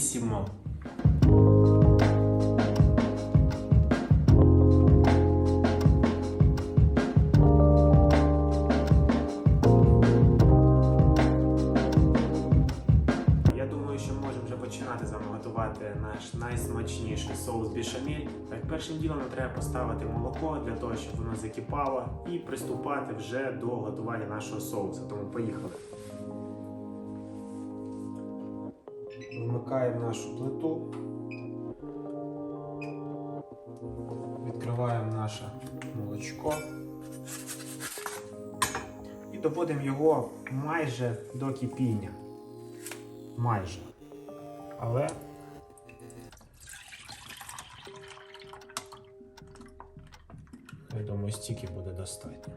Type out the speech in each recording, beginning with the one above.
білісімо. Я думаю, що можемо вже починати з вами готувати наш найсмачніший соус бішамель. Так, першим ділом нам треба поставити молоко для того, щоб воно закипало, і приступати вже до готування нашого соусу. Тому поїхали. Вмикаємо нашу плиту. Відкриваємо наше молочко. І доводимо його майже до кипіння. Майже. Але. Я думаю, стільки буде достатньо.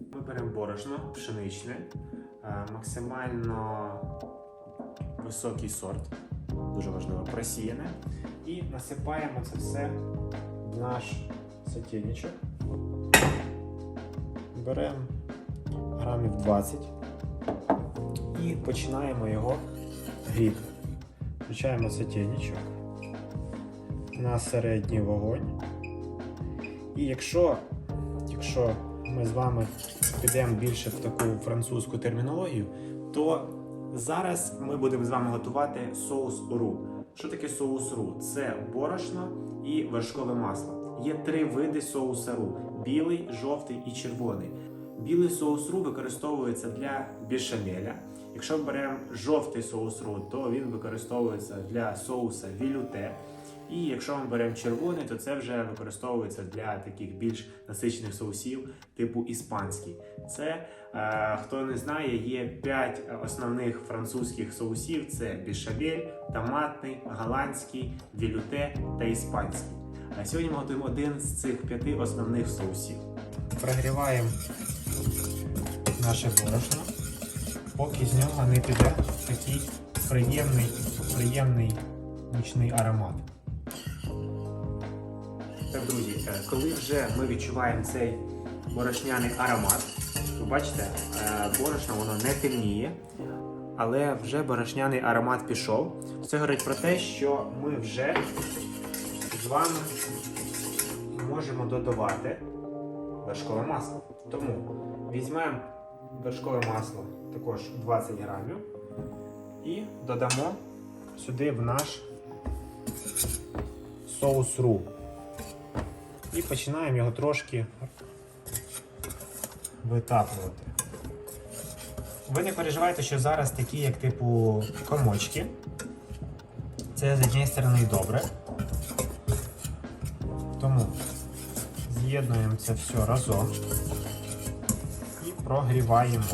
Ми беремо борошно пшеничне, е, максимально високий сорт, дуже важливо, просіяне. І насипаємо це все в наш сотейничок. Беремо грамів 20 і починаємо його гріти. Включаємо сотейничок на середній вогонь. І якщо, якщо ми з вами підемо більше в таку французьку термінологію, то зараз ми будемо з вами готувати соус ру. Що таке соус ру? Це борошно і вершкове масло. Є три види соуса ру: білий, жовтий і червоний. Білий соус ру використовується для бішамеля. Якщо беремо жовтий соус ру, то він використовується для соуса вілюте. І якщо ми беремо червоний, то це вже використовується для таких більш насичених соусів, типу іспанський. Це, е, хто не знає, є 5 основних французьких соусів: це бішамель, томатний, голландський, вілюте та іспанський. А сьогодні ми готуємо один з цих п'яти основних соусів. Прогріваємо наше борошно, поки з нього не піде такий приємний, приємний нічний аромат. Так, друзі, е, коли вже ми відчуваємо цей борошняний аромат, ви бачите, е, борошно воно не темніє, але вже борошняний аромат пішов. Це говорить про те, що ми вже з вами можемо додавати вершкове масло. Тому візьмемо вершкове масло також 20 грамів і додамо сюди в наш соус ру. І починаємо його трошки витаплювати. Ви не переживайте, що зараз такі, як типу комочки. Це з однієї сторони добре. Тому з'єднуємо це все разом і прогріваємо.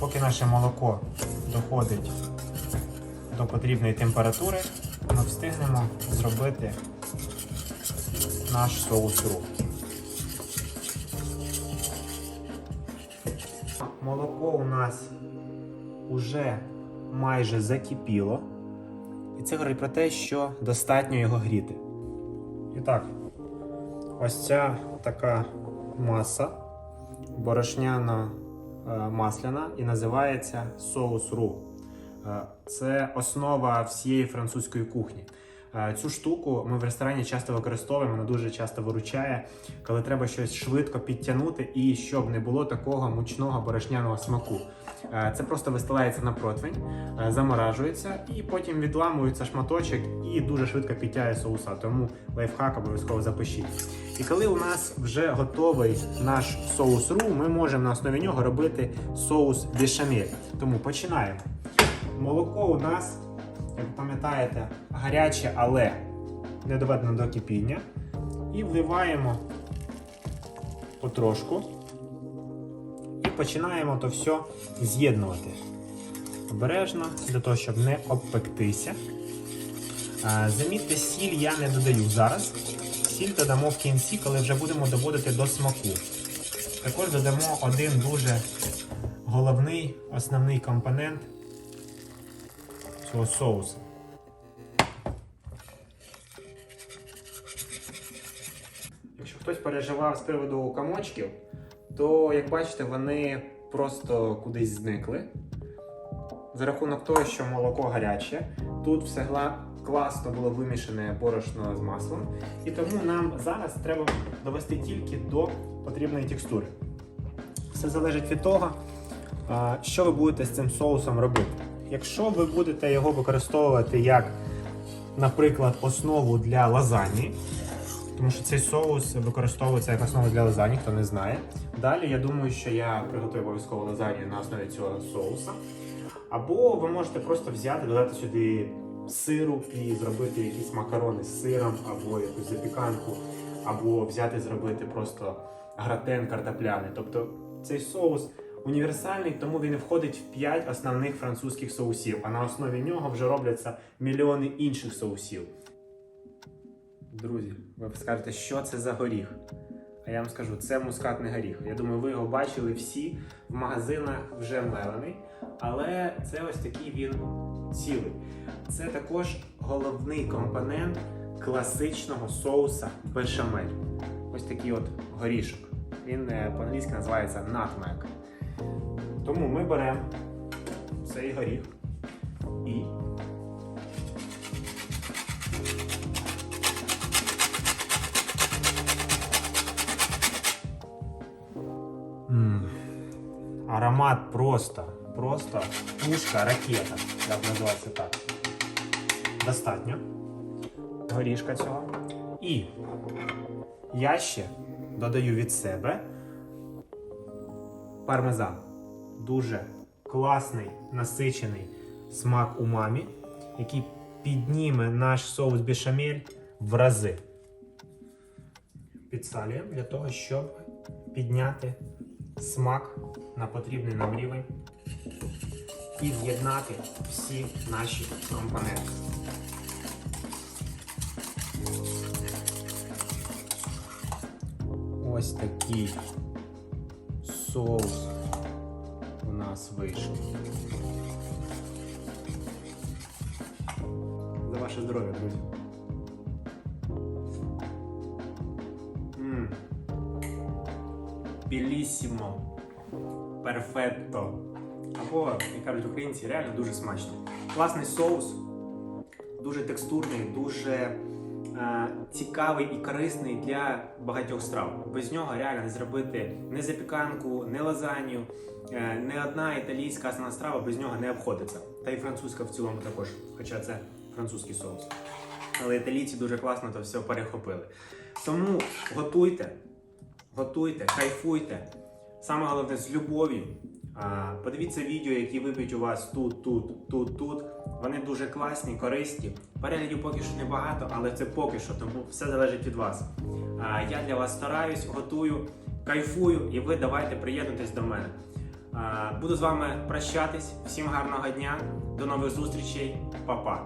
Поки наше молоко доходить до потрібної температури, ми встигнемо зробити наш соус ру. Молоко у нас уже майже закипіло. І це говорить про те, що достатньо його гріти. І так, ось ця така маса борошняна е, масляна і називається соус ру. Е, Це основа всієї французької кухні. Е, Цю штуку ми в ресторані часто використовуємо, вона дуже часто виручає, коли треба щось швидко підтягнути і щоб не було такого мучного борошняного смаку. Е, Це просто вистилається на противень, заморажується і потім відламується шматочок і дуже швидко підтягує соуса. Тому лайфхак обов'язково запишіть. І коли у нас вже готовий наш соус ру, ми можемо на основі нього робити соус бешамель. Тому починаємо. Молоко у нас, як пам'ятаєте, гаряче, але не доведено до кипіння. І вливаємо потрошку. І починаємо то все з'єднувати. Обережно, для того, щоб не обпектися. Замітьте, сіль я не додаю зараз. Сіль додамо в кінці, коли вже будемо доводити до смаку. Також додамо один дуже головний основний компонент цього соусу. Якщо хтось переживав з приводу комочків, то як бачите, вони просто кудись зникли. За рахунок того, що молоко гаряче, тут все класно було вимішане борошно з маслом. І тому нам зараз треба довести тільки до потрібної текстури. Все залежить від того, що ви будете з цим соусом робити. Якщо ви будете його використовувати як, наприклад, основу для лазані, тому що цей соус використовується як основа для лазані, хто не знає. Далі я думаю, що я приготую обов'язково лазанью на основі цього соуса. Або ви можете просто взяти, додати сюди сиру і зробити якісь макарони з сиром, або якусь запіканку, або взяти зробити просто гратен картопляний. Тобто цей соус універсальний, тому він входить в 5 основних французьких соусів, а на основі нього вже робляться мільйони інших соусів. Друзі, ви скажете, що це за горіх? А я вам скажу, це мускатний горіх. Я думаю, ви його бачили всі в магазинах вже мелений, але це ось такий він цілий. Це також головний компонент класичного соуса бешамель. Ось такий от горішок. Він е, по-англійськи називається nutmeg. Тому ми беремо цей горіх і М, Аромат просто, просто пушка, ракета, як називається так. Достатньо. Горішка цього. І я ще додаю від себе пармезан. Дуже класний, насичений смак умамі, який підніме наш соус бешамель в рази. Підсалюємо для того, щоб підняти смак на потрібний нам рівень і з'єднати всі наші компоненти. Ось такий соус у нас вийшов. За ваше здоров'я, друзі. Білісімо. Перфетто. Або, як кажуть українці, реально дуже смачно. Класний соус, дуже текстурний, дуже цікавий і корисний для багатьох страв. Без нього реально зробити не запіканку, не лазанью, е, не одна італійська основна страва без нього не обходиться. Та й французька в цілому також, хоча це французький соус. Але італійці дуже класно то все перехопили. Тому готуйте, готуйте, кайфуйте. Саме головне з любов'ю. Подивіться відео, які виб'ють у вас тут, тут, тут, тут. Вони дуже класні, корисні. Переглядів поки що небагато, але це поки що, тому все залежить від вас. Я для вас стараюсь, готую, кайфую, і ви давайте приєднуйтесь до мене. Буду з вами прощатись. Всім гарного дня, до нових зустрічей, Па-па.